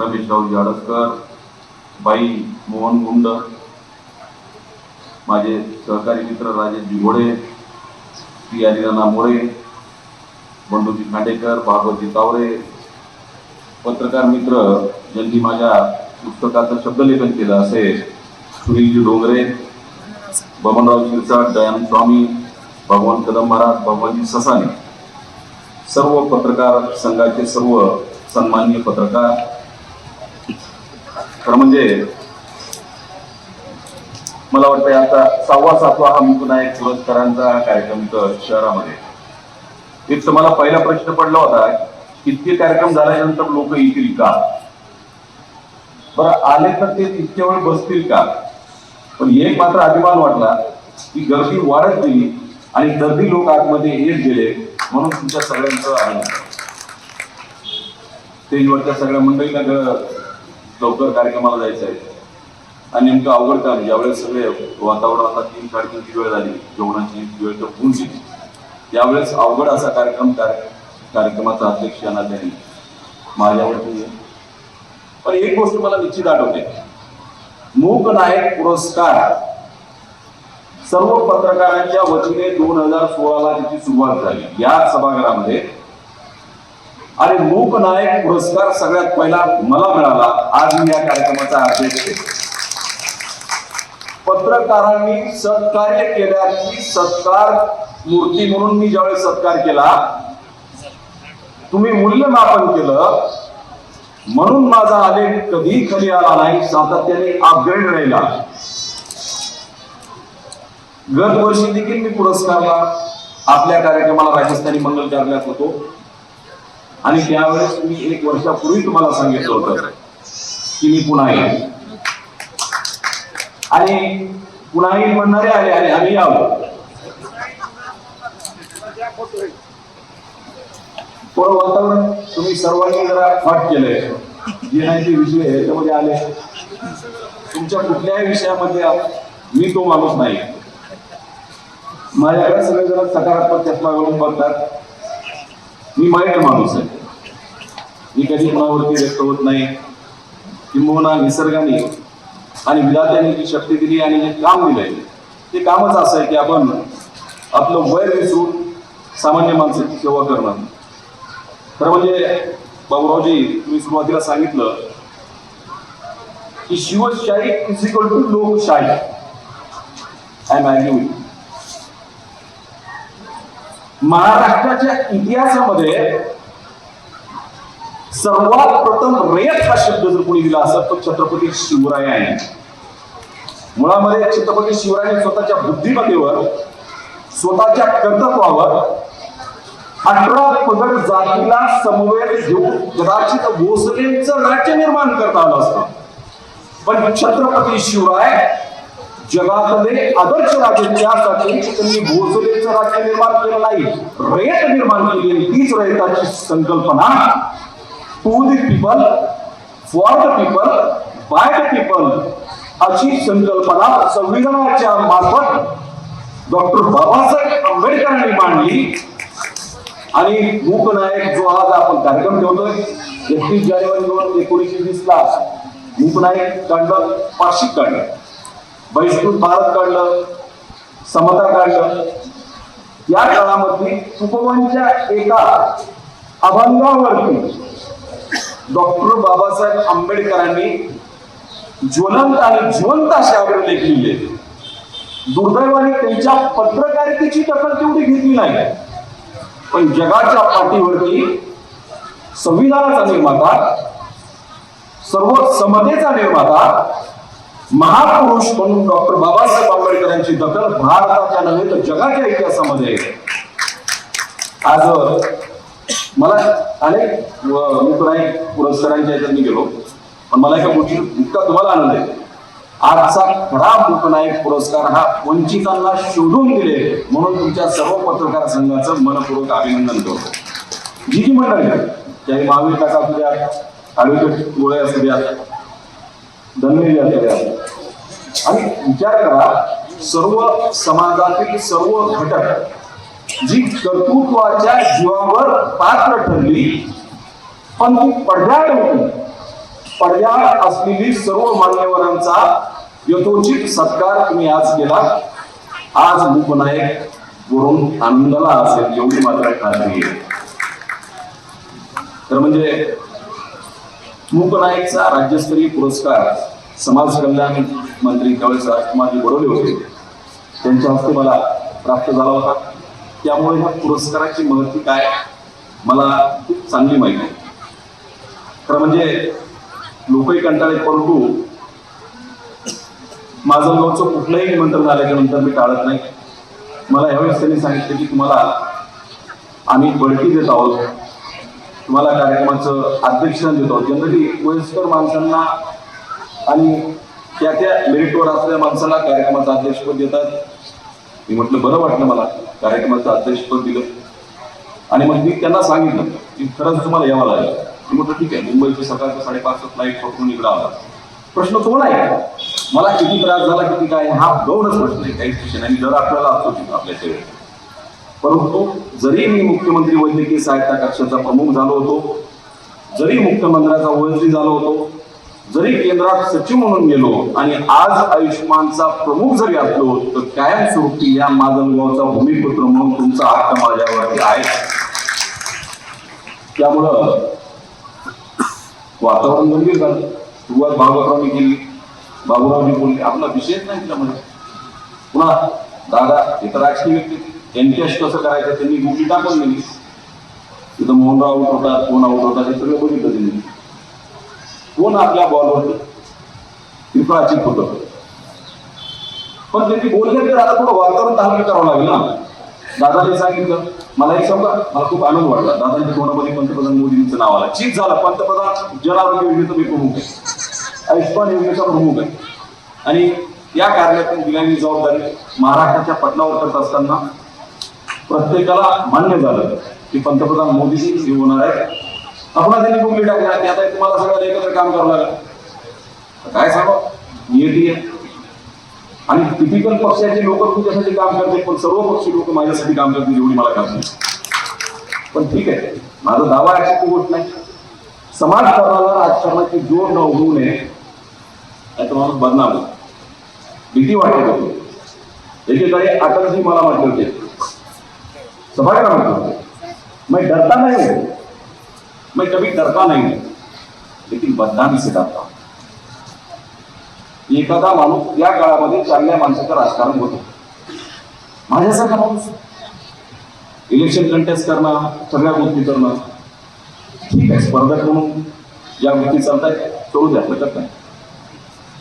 रमेशराव जाडसकर बाई मोहन गुंड माझे सहकारी मित्र राजेश घोडे पी हरिराणा मोरे बंडूजी खांडेकर भागवती तावरे पत्रकार मित्र ज्यांनी माझ्या पुस्तकाचं शब्दलेखन केलं असे सुनीलजी डोंगरे बबनराव शिरसाट दयानंद स्वामी भगवान कदम महाराज भगवानजी ससाने सर्व पत्रकार संघाचे सर्व सन्माननीय पत्रकार खरं म्हणजे मला वाटतं आता सहावा सातवा हा मुकुनायक पुरस्कारांचा कार्यक्रम शहरामध्ये. एक तर मला पहिला प्रश्न पडला होता इतके कार्यक्रम झाल्यानंतर लोक येतील का? बरं आले तर ते इतक्या वेळ बसतील का? पण एक मात्र अभिमान वाटला की गर्दी वाढत गेली आणि गर्दी लोक आतमध्ये येत गेले म्हणून तुमच्या सगळ्यांचं आनंद. स्टेजवरच्या सगळ्या मंडळीला ग- लवकर कार्यक्रमाला जायचं आहे आणि नेमकं अवघड काम ज्यावेळेस सगळे वातावरण आता तीन साडेतीनची वेळ झाली. जेवणाची वेळ तर होऊन गेली. यावेळेस अवघड असा कार्यक्रम कार्य- कार्यक्रमाचा अध्यक्ष यांना त्यांनी माझ्यावरती पण एक गोष्ट मला निश्चित आठवते. मूक नायक पुरस्कार सर्व पत्रकारांच्या वतीने दोन हजार सोळाला त्याची सुरुवात झाली. या सभागृहामध्ये आणि मूक नायक पुरस्कार सगळ्यात पहिला मला मिळाला. आज मी या कार्यक्रमाचा अध्यक्ष पत्रकारांनी सत्कार्य केल्याची सत्कार मूर्ती म्हणून मी ज्यावेळेस सत्कार केला तुम्ही मूल्यमापन केलं. म्हणून माझा आलेख कधी खाली आला नाही सातत्याने अपग्रेड राहिला. गत वर्षी देखील मी पुरस्कारला आपल्या कार्यक्रमाला राजस्थानी मंगल कार्यालयात होतो. आणि त्यावेळेस मी एक वर्षापूर्वी तुम्हाला सांगितलं होतं की मी पुन्हा येईल आणि पुन्हा येईल म्हणणारे आले आणि आम्ही आलो. थोडं वातावरण तुम्ही सर्वांनी जरा हॉट केलंय. जे नाही ते विषय याच्यामध्ये आले. तुमच्या कुठल्याही विषयामध्ये मी तो माणूस नाही. माझ्याकडे सगळे जण सकारात्मक चष्मा घालून बघतात. मी माईट माणूस आहे. मी कधी कुणावरती व्यक्त होत नाही. किंबहुना निसर्गाने आणि विधात्याने जी शक्ती दिली आणि जे काम दिलंय ते कामच असं आहे की आपण आपलं वय विसरून सामान्य माणसाची सेवा करणं खरं म्हणजे बाबूरावजी तुम्ही सुरुवातीला सांगितलं की शिवशाही इज इक्वल टू लोकशाही. आय एम महाराष्ट्राच्या इतिहासामध्ये सर्वात प्रथम रयत हा शब्द जर कोणी दिला असत तर छत्रपती शिवरायांनी मुळामध्ये छत्रपती शिवरायांनी स्वतःच्या बुद्धिमत्तेवर स्वतःच्या कर्तृत्वावर अठरा पगड जातीला समवेत घेऊन कदाचित भोसलेंचं राज्य निर्माण करता आलं असतं. पण छत्रपती शिवराय जगातले आदर्श राजे त्यासाठी त्यांनी भोसलेचं राज्य निर्माण केलं नाही रयत निर्माण केली. तीच रयताची संकल्पना. To the people for the people by the people अशी संकल्पना संविधानाच्या मार्फत डॉक्टर बाबासाहेब आंबेडकरांनी मांडली. आणि मूकनायक जो आज आपण कार्यक्रम ठेवतोय एकतीस जानेवारी दोन एकोणीसशे वीस ला मूकनायक काढलं पाक्षिक काढलं बहिष्कृत भारत काढलं समता काढलं. या काळामध्ये उपवनच्या एका अभंगावरती डॉक्टर बाबासाहेब आंबेडकरांनी ज्वलंत आणि जिवंत असे लेख लिहिले. दुर्दैवाने त्यांच्या पत्रकारितेची दखल तेवढी घेतली नाही. पण जगाच्या पाठीवरती संविधानाचा निर्माता सर्व समतेचा निर्माता महापुरुष म्हणून डॉक्टर बाबासाहेब आंबेडकरांची दखल भारताच्या नव्हे तर जगाच्या इतिहासामध्ये आज मला अनेक मित्रांनी पुरस्कारांच्या याच्यात गेलो. पण मला एका गोष्टी इतका तुम्हाला आनंद आहे. आजचा खरा लोकनायक पुरस्कार हा वंचितांना शोधून दिले म्हणून तुमच्या सर्व पत्रकार संघाचं मनपूर्वक अभिनंदन करतो. जी जी मंडळी त्याही महावीर काका असू द्या गोळे असू द्या धन्य आणि विचार करा सर्व समाजातील सर्व घटक जी कर्तृत्वाच्या जीवावर पात्र ठरली पण ती पडद्याआड होती. पडद्यावर असलेली सर्व मान्यवरांचा यथोचित सत्कार तुम्ही आज केला. आज मूकनायक वरून आनंदाला असेल एवढी मात्र खात्री आहे. तर म्हणजे मूकनायकचा राज्यस्तरीय पुरस्कार समाज कल्याण मंत्री त्यावेळेस राजकुमारजी बडोले होते त्यांच्या हस्ते मला प्राप्त झाला होता. त्यामुळे ह्या पुरस्काराची महती काय मला खूप चांगली माहिती आहे. खरं म्हणजे लोकही कंटाळे परंतु माझं गावचं कुठलंही निमंत्रण आल्याच्यानंतर मी टाळत नाही. मला यावेळेस त्यांनी सांगितलं की तुम्हाला आम्ही बढती देत आहोत. तुम्हाला कार्यक्रमाचं अध्यक्षण देतो. जनरली वयस्कर माणसांना आणि त्या त्या मेरिटवर असलेल्या माणसाला कार्यक्रमाचं अध्यक्षपद देतात. मी म्हटलं बरं वाटलं मला कार्यक्रमाचं अध्यक्षपद दिलं. आणि मग मी त्यांना सांगितलं की खरंच तुम्हाला यावं लागेल. मी म्हटलं ठीक आहे मुंबईची सकाळचं साडेपाच फ्लाईट पकडून इकडं आला. प्रश्न तो नाही. मला किती त्रास झाला किती काय हा गौरच प्रश्न आहे. काही विषय नाही दर आपल्याला असतो तिथं आपल्या सेवेत परंतु जरी मी मुख्यमंत्री वैद्यकीय सहायता कक्षाचा प्रमुख झालो होतो जरी मुख्यमंत्र्याचा ओएसडी झालो होतो जरी केंद्रात सचिव म्हणून गेलो आणि आज आयुष्यमानचा प्रमुख जरी असलो तर कायमस्वरूपी या माजलगावचा भूमिपुत्र म्हणून तुमचा हक्क माझ्यावरती आहे. त्यामुळं वातावरण गंभीर झालं. सुरुवात बाबूरावनी केली. बाबूरावनी बोलली आपला विषयच नाही त्यामध्ये पुन्हा दादा इतर राजकीय व्यक्ती एनकॅश कसं करायचं त्यांनी गुगली टाकून दिली. तिथं मोहनराव आऊट होतात कोण आऊट होतात हे सगळं बघितलं त्यांनी. कोण आपल्या बॉलवरती त्रिफळाचित होतं. पण त्यांनी बोलले तर दादा थोडं वातावरण धारण करावं लागेल ना. दादाने सांगितलं मला एक सांगा मला खूप आनंद वाटला. दादांच्या तोंडामध्ये पंतप्रधान मोदींचं नाव आलं. चीज झालं. पंतप्रधान जन आरोग्य योजनेचा मी प्रमुख आहे आयुष्यमान योजनेचा प्रमुख आहे आणि या कार्यातून दिलेली जबाबदारी महाराष्ट्राच्या पटलावर करत असताना प्रत्येकाला मान्य झालं की पंतप्रधान मोदी होणार आहे आपण त्यांनी भूमी टाकल्या की आता तुम्हाला सगळं एकत्र काम करावं लागलं. काय सांगा नियती आहे. आणि टिपिकल पक्षाचे लोक तुझ्यासाठी काम करते पण सर्व पक्षी लोक माझ्यासाठी काम करतील एवढी मला खात्री पण ठीक आहे. माझा दावा ऍक्सेप्ट होत नाही. समाजकारणाला राजकारणाची जोड न होऊ नये. याचा माणूस बदनाम भीती वाटत. होती एकेकाळी अटलजी मला म्हटले होते. सफाई का मतलब मैं डरता नहीं हूं। मैं कभी डरता नहीं हूं। लेकिन बदनामी से डरता हूं." एखादा माणूस या काळामध्ये चांगल्या माणसाचं राजकारण होतो. माझ्यासारखा माणूस. इलेक्शन कंटेस्ट करणं सगळ्या गोष्टी करणं. ठीक आहे स्पर्धक म्हणून या गोष्टी चालतात सोडून द्या हरकत नाही.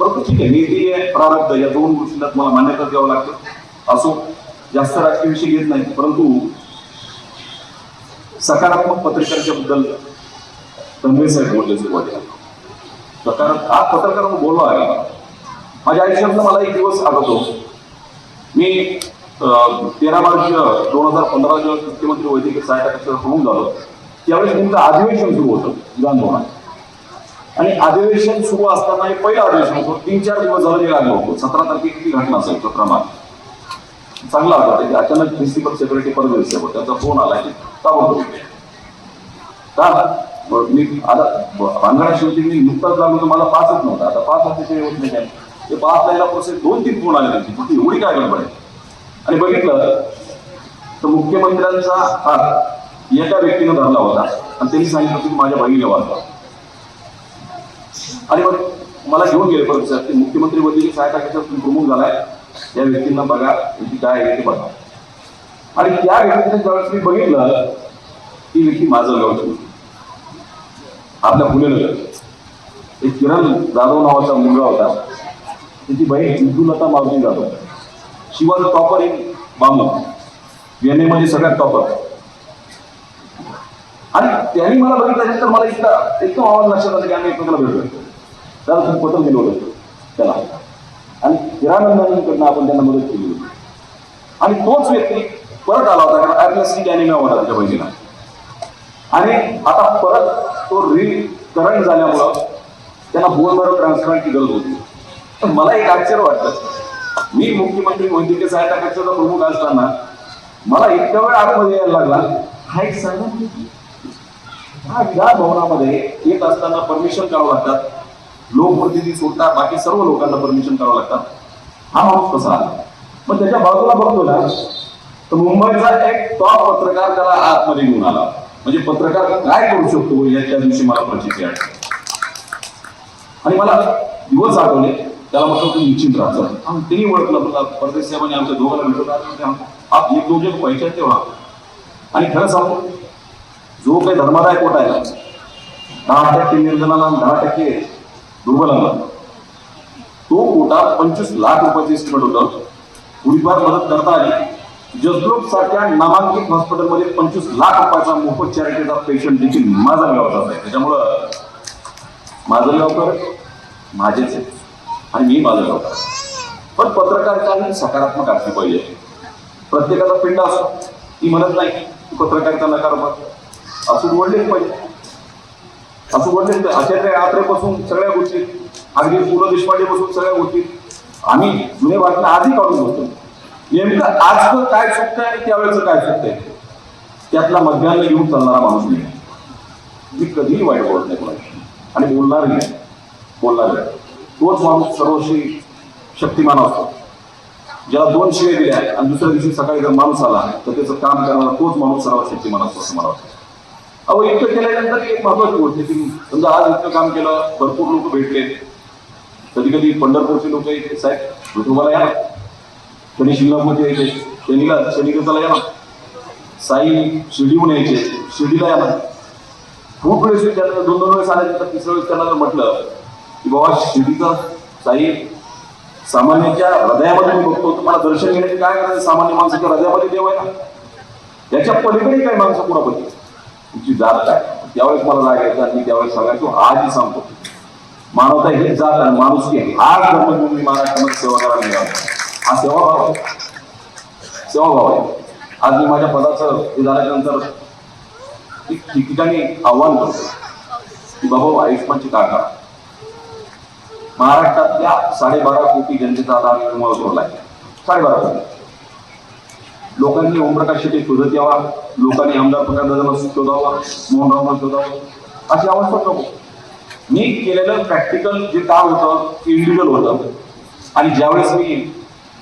परंतु ठीक आहे नीती आहे प्रारब्ध या दोन गोष्टींना तुम्हाला मान्यता द्यावं लागतं. असो. जास्त राजकीय विषय घेत नाही परंतु सकारात्मक पत्रकाराच्या बद्दल तन्मय साहेब बोलले सुरुवातीला. सकारात्मक हा पत्रकार बोललो आहे. माझ्या आयुष्यातला मला एक दिवस आठवतो मी तेरा मार्च दोन हजार पंधरा जेव्हा मुख्यमंत्री वैद्यकीय सहायता होऊन झालो. त्यावेळेस तुमचं अधिवेशन सुरू होतं विधानभवनात. आणि अधिवेशन सुरू असताना हे पहिलं अधिवेशन होतं. तीन चार दिवस झालं मी लागलो होतो. सतरा तारखेची घटना असेल सतरा मार्च. चांगला होता. त्याची अचानक प्रिन्सिपल सेक्रेटरी परदेश सेवक त्याचा फोन आला की ताबडतोब इकडे. का? मग मी आता भानगडा शेवटी मी नुकताच लागलो तर मला पाचच नव्हता. आता पाच वाजता होत नाही काय? ते पाच द्यायला प्रोसेस दोन तीन फोन आले त्यांची. फक्त एवढी काय गडबड आहे? आणि बघितलं तर मुख्यमंत्र्यांचा हात एका व्यक्तीनं धरला होता. आणि त्यांनी सांगितलं की माझ्या बहिणीला वाचवा. आणि मग मला घेऊन गेले परत सर. ते मुख्यमंत्री वैद्यकीय सहायता कक्षात प्रमुख झालाय. त्या व्यक्तींना बघा त्यांची काय आहे ते बघा. आणि त्या व्यक्तीने ज्यावेळेस मी बघितलं ती व्यक्ती माझं गावची आपल्या मुलं एक किरण जाधव नावाचा मुलगा होता. त्याची बहीण इंदुलता मारुती जाधव. शिवाज टॉपर एक बांबू एनमध्ये सगळ्यात टॉपर आणि त्यांनी मला बघितल्यानंतर मला इतका एकदम आवाज लक्षात आला की आम्ही एकमेकाला भेटलो. त्याला खूप पत्र दिलं होतं. त्याला. आणि हिरानंदानीकडनं आपण त्यांना मदत केली होती. आणि तोच व्यक्ती परत आला होता कारण ऍटलॅस्टिक अॅनिमिया होता त्याच्या बहिणीला. आणि आता परत तो रिकरण झाल्यामुळं त्यांना बोनवर ट्रान्सप्लांटची गरज होती. मला एक आश्चर्य वाटतं. मी मुख्यमंत्री वैद्यकीय सहायता कक्षाचा प्रमुख असताना मला इतक्या वेळ आतमध्ये यायला लागला. हा एक सांगा हा विधान भवनामध्ये येत असताना परमिशन करावं लागतात लोकप्रतिनिधी सोडता बाकी सर्व लोकांना परमिशन करावं लागतात. हा माणूस कसा आला? मग त्याच्या बाजूला बघतो ना तर मुंबईचा एक टॉप पत्रकार त्याला आतमध्ये घेऊन आला. म्हणजे पत्रकार काय करू शकतो याच्या दिवशी मला प्रचिती आणि मला दिवस आठवले त्याला म्हटलं तू निश्चित राहतो चल. ओळखलं मला परदेश साहेबांनी आमच्या दोघांना भेटवलं आप एक दोघे पैशात तेव्हा आणि खरं सांगू जो काही धर्मादाय कोटा आहे दहा टक्के निर्जनाला दहा टक्के दुर्बलांना तो कोटा पंचवीस लाख रुपयाचे इस्टिमेट होतं. थोडीफार मदत करता आली. जसग्रुप सारख्या नामांकित हॉस्पिटलमध्ये पंचवीस लाख रुपयाचा मोफत चॅरिटीचा पेशंट देखील माझा गावचा आहे त्याच्यामुळं माझं गावकर माझेच आहे आणि मी माझं गावकर पण पत्रकारिता ही सकारात्मक असली पाहिजे प्रत्येकाचा पिंड असतो ती म्हणत नाही पत्रकारिता नकारात्मक असं बोललेच पाहिजे. असं बोललेच अशा आचार्य आत्रेपासून सगळ्या गोष्टी अगदी पु ल देशपांडेपासून सगळ्या गोष्टी आम्ही जुने बातम्या आधी काढून होतो नेमकं आजचं काय चुकतंय आणि त्यावेळेचं काय चुकतंय त्यातला मध्यान्ह घेऊन चालणारा माणूस नाही. मी कधीही वाईट बोलत नाही कोणाशी. आणि बोलणार नाही. बोलणार नाही. तोच माणूस सर्वशी शक्तिमान असतो. ज्याला दोन शिवे दिल्या आणि दुसऱ्या दिवशी सकाळी जर माणूस आला तर त्याचं काम करणारा तोच माणूस सर्वात शक्तिमान असतो असं मला वाटतं. अहो इतकं केल्यानंतर एक महत्वाची गोष्ट आहे की समजा आज इतकं काम केलं भरपूर लोक भेटले. कधी कधी पंढरपूरचे लोक येते साहेब विठोबाला या शनि शनी शिंगणापूरचे यायचे शनीला शनी या ना. साई शिर्डीहून यायचे शिर्डीला या ना. खूप वेळेस त्यांना दोन दोन वेळेस आल्यानंतर तिसऱ्या वेळेस त्यांना जर म्हटलं की बाबा शिर्डीचा साई सामान्याच्या हृदयामध्ये मी बघतो तुम्हाला दर्शन घेण्याचे काय करायचं सामान्य माणसाच्या हृदयामध्ये देव आहे ना. याच्या पलीकडे काही माणसं कुणापती तुमची जात काय? त्यावेळेस मला राग यायचा आणि त्यावेळेस सांगायचो आजही सांगतो. मानवता ही जात आणि माणूस की हा धर्म घेऊन मी महाराष्ट्रामध्ये सेवा करायला मिळाला. हा सेवाभाव आहे. सेवाभाव आहे. आज मी माझ्या पदाचं हे झाल्यानंतर एक ठिकठिकाणी आव्हान करतो. की बाबा आयुष्मानची काका. महाराष्ट्रातल्या साडेबारा कोटी जनतेचा आता आम्ही जोडला आहे. साडेबारा कोटी. लोकांनी ओमप्रकाश शेट्टी शोधत यावा. लोकांनी आमदार प्रकाशदादांना शोधावा मोहनरावना शोधावा. अशी अवस्था नको. मी केलेलं प्रॅक्टिकल जे काम होतं इंडिव्हिज्युअल होतं आणि ज्यावेळेस मी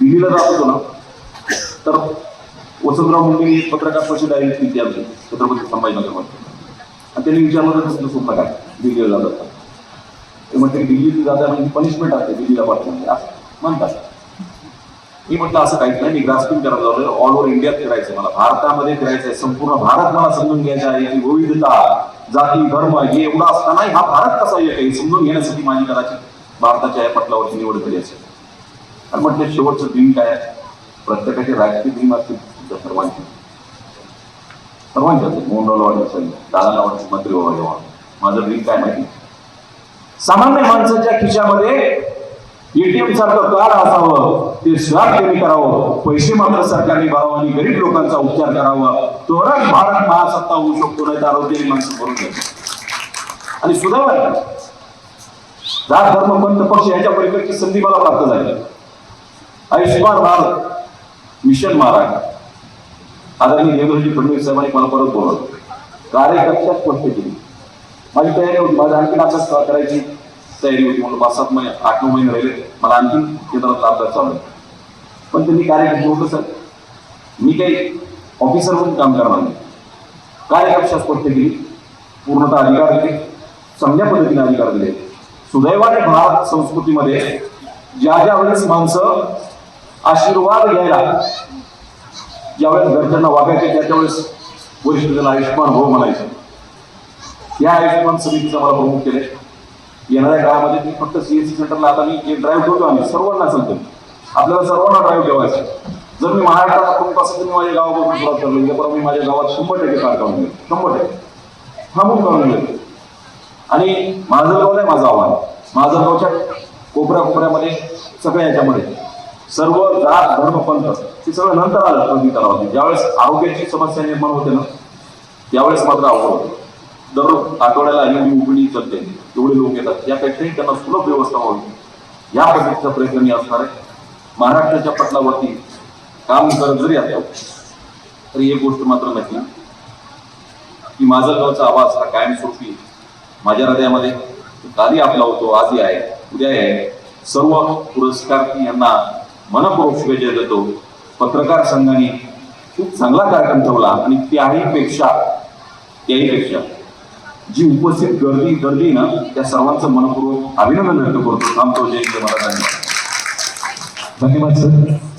दिल्लीला जात होतो ना तर वसंतराव मुंडेंनी एक पत्रकार परिषद आयोजित केली आमची छत्रपती संभाजीनगरमध्ये. आणि त्यांनी विचारलं होतं तुमचं स्वप्न काय? दिल्लीला जात ते म्हणते दिल्लीत जाता म्हणजे पनिशमेंट असते दिल्लीला पाठवून असं म्हणतात. मी म्हटलं असं काहीच नाही. मी ग्रास्पिंग करायला लागलो ऑल ओव्हर इंडियात फिरायचं मला. भारतामध्ये फिरायचं आहे संपूर्ण भारत मला समजून घ्यायचा आहे. की विविधता जाती धर्म हे एवढा असताना हा भारत कसा एक आहे? काही समजून घेण्यासाठी माझी कदाचित भारताच्या या पटलावरची निवड केली असेल. आणि म्हटलं शेवटचं ड्रीम काय आहे? प्रत्येकाचे राजकीय ड्रीम असतील. तुमच्या सर्वांचे सर्वांचे असेल मोहनरावला वाटत असेल दादाला वाटत मंत्री व्हावं माझं ड्रीम काय माहिती? सामान्य माणसाच्या खिशामध्ये एटीएम सारखं कार्ड असावं ते स्वॅब कमी करावं पैसे मात्र सरकारने भरावं आणि गरीब लोकांचा उपचार करावा. तरच भारत महासत्ता होऊ शकतो नाही तर आरोग्याने माणसं करून जाईल आणि सुदैवाने जात धर्म पंथ पक्ष याच्या पलीकडची संधी मला प्राप्त झाली. आयुष्यमान भारत मिशन महाराज. आदरणीय देवेंद्रजी फडणवीस साहेबांनी मला परत बोलवलं. कार्यकर्त्यात स्पष्ट केली. माझी तयारी होती माझी आणखी अभ्यास करायची. तयारी होती. म्हणून पाच सात महिने आठ नऊ महिने राहिले. मला आणखीन केंद्रातला अभ्यास चालू आहे. पण त्यांनी कार्यकर्ते होतं सर. मी काही ऑफिसर म्हणून काम करणार नाही. कार्यकक्षा स्पष्ट केली पूर्णतः अधिकार दिले. चांगल्या पद्धतीने अधिकार दिले. सुदैवाने भारत संस्कृतीमध्ये ज्या ज्या वेळेस माणसं आशीर्वाद घ्यायला ज्यावेळेस घरच्यांना वागायचे त्या त्यावेळेस वरिष्ठ त्याला आयुष्यमान हो म्हणायचं. या आयुष्यमान समितीचा मला प्रमुख केले येणाऱ्या काळामध्ये मी फक्त सीएससी सेंटरला आता मी एक ड्राईव्ह ठेवतो आम्ही सर्वांना सांगतो. आपल्याला सर्वांना ड्राईव्ह ठेवायचं जर मी महाराष्ट्रात कोण असेल तर माझ्या गावापासून सुरुवात करली तर मी माझ्या गावात शंभर टक्के कार काढून घेईल शंभर टक्के. थांबून काढून घेईल आणि माझं गाव नाही माझं आव्हान. माझं गावच्या कोपऱ्या कोपऱ्यामध्ये सगळ्या याच्यामध्ये सर्व जात धर्म पंथ हे सगळं नंतर आलं प्रगती करावं ज्यावेळेस आरोग्याची समस्या निर्माण होते ना त्यावेळेस मात्र आवड होतं. दररोज आठवड्याला आणि उकडी चलते एवढे लोक येतात यापेक्षाही त्यांना सुलभ व्यवस्था व्हावी. या पद्धतीचा प्रयत्न मी असणार आहे महाराष्ट्राच्या पटलावरती काम करत जरी असतो तरी एक गोष्ट मात्र नक्की की माझा गावचा आवाज हा कायमस्वरूपी माझ्या हृदयामध्ये कालही आपला होतो आजही आहे उद्या आहे. सर्व पुरस्कार यांना मनपूर्वक शुभेच्छा देतो. पत्रकार संघाने खूप चांगला कार्यक्रम ठेवला आणि त्याही पेक्षा त्याही पेक्षा. जी उपस्थित गर्दी गर्दी ना त्या सर्वांचं मनपूर्वक अभिनंदन व्यक्त करतो. थांबतो जय जय महाराजांनी धन्यवाद सर